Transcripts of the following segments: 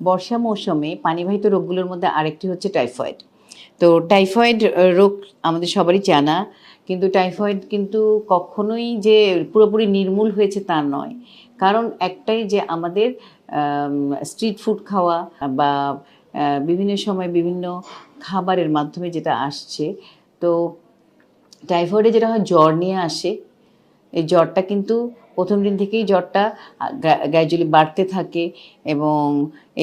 বর্ষা মৌসুমে পানিবাহিত রোগগুলোর মধ্যে আরেকটি হচ্ছে টাইফয়েড। তো টাইফয়েড রোগ আমাদের সবারই জানা, কিন্তু টাইফয়েড কিন্তু কখনোই যে পুরোপুরি নির্মূল হয়েছে তা নয়। কারণ একটাই যে আমাদের স্ট্রিট ফুড খাওয়া বা বিভিন্ন সময় বিভিন্ন খাবারের মাধ্যমে যেটা আসছে, তো টাইফয়েডে যেটা হয় জ্বর নিয়ে আসে এই জ্বরটা কিন্তু প্রথম দিন থেকেই জ্বরটা গ্র্যাজুয়ালি বাড়তে থাকে এবং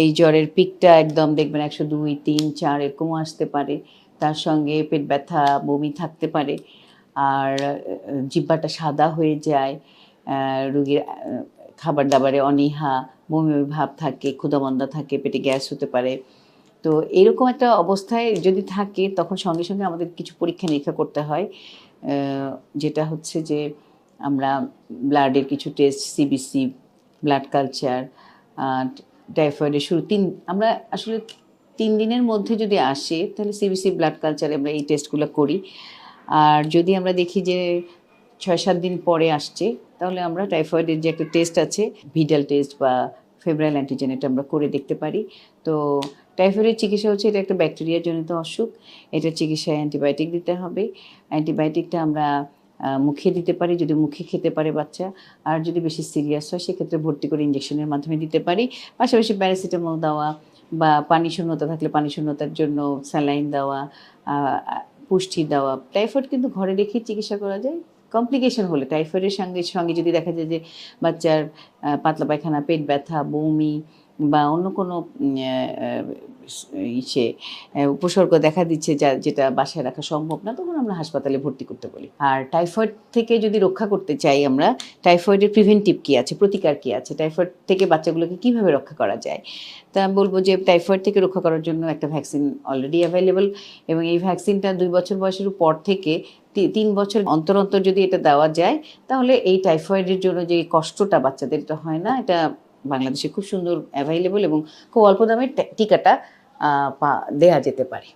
এই জ্বরের পিকটা একদম দেখবেন একশো দুই তিন চার এরকমও আসতে পারে। তার সঙ্গে পেট ব্যথা বমি থাকতে পারে। আর আহ, জিহ্বাটা সাদা হয়ে যায় রুগীর খাবার দাবারে অনীহা বমি ভাব থাকে ক্ষুধামন্দা থাকে পেটে গ্যাস হতে পারে। তো এরকম একটা অবস্থায় যদি থাকে তখন সঙ্গে সঙ্গে আমাদের কিছু পরীক্ষা নিরীক্ষা করতে হয়। যেটা হচ্ছে যে আমরা ব্লাডের কিছু টেস্ট সিবিসি ব্লাড কালচার টাইফয়েডের শুরু, তিন, আমরা আসলে তিন দিনের মধ্যে যদি আসে, তাহলে সিবিসি ব্লাড কালচারে আমরা এই টেস্টগুলো করি। আর যদি আমরা দেখি যে ছয়, সাত দিন পরে আসছে, তাহলে আমরা টাইফয়েডের যে একটা টেস্ট আছে ভিডাল টেস্ট বা ফেব্রাইল অ্যান্টিজেন এটা আমরা করে দেখতে পারি। তো টাইফয়েডের চিকিৎসা হচ্ছে এটা একটা ব্যাকটেরিয়া জনিত অসুখ। এটা চিকিৎসায় অ্যান্টিবায়োটিক দিতে হবে। অ্যান্টিবায়োটিকটা আমরা মুখে দিতে পারি, যদি মুখে খেতে পারে বাচ্চা। আর যদি বেশি সিরিয়াস হয়, সেক্ষেত্রে ভর্তি করে ইঞ্জেকশনের মাধ্যমে দিতে পারি। পাশাপাশি প্যারাসিটামল দেওয়া বা পানি শূন্যতা থাকলে পানি শূন্যতার জন্য স্যালাইন দেওয়া পুষ্টি দেওয়া। টাইফয়েড কিন্তু ঘরে রেখে চিকিৎসা করা যায়। কমপ্লিকেশন হলে টাইফয়েডের সঙ্গে সঙ্গে যদি দেখা যায় যে বাচ্চার পাতলা পায়খানা, পেট ব্যথা, বমি বা অন্য কোনো ইসে উপসর্গ দেখা দিচ্ছে যা, যেটা বাসায় রাখা সম্ভব না, তখন আমরা হাসপাতালে ভর্তি করতে বলি। আর টাইফয়েড থেকে যদি রক্ষা করতে চাই আমরা, টাইফয়েডের প্রিভেন্টিভ কী আছে, প্রতিকার কী আছে? টাইফয়েড থেকে বাচ্চাগুলোকে কীভাবে রক্ষা করা যায়? তা বলব যে, টাইফয়েড থেকে রক্ষা করার জন্য একটা ভ্যাকসিন অলরেডি অ্যাভেলেবল এবং এই ভ্যাকসিনটা দুই বছর বয়সের পর থেকে তি- তিন বছর অন্তর অন্তর যদি এটা দেওয়া যায়, তাহলে এই টাইফয়েডের জন্য যে কষ্টটা বাচ্চাদের, এটা হয় না, এটা বাংলাদেশে খুব সুন্দর অ্যাভেলেবল এবং খুব অল্প দামের টিকাটা দেয়া যেতে পারে।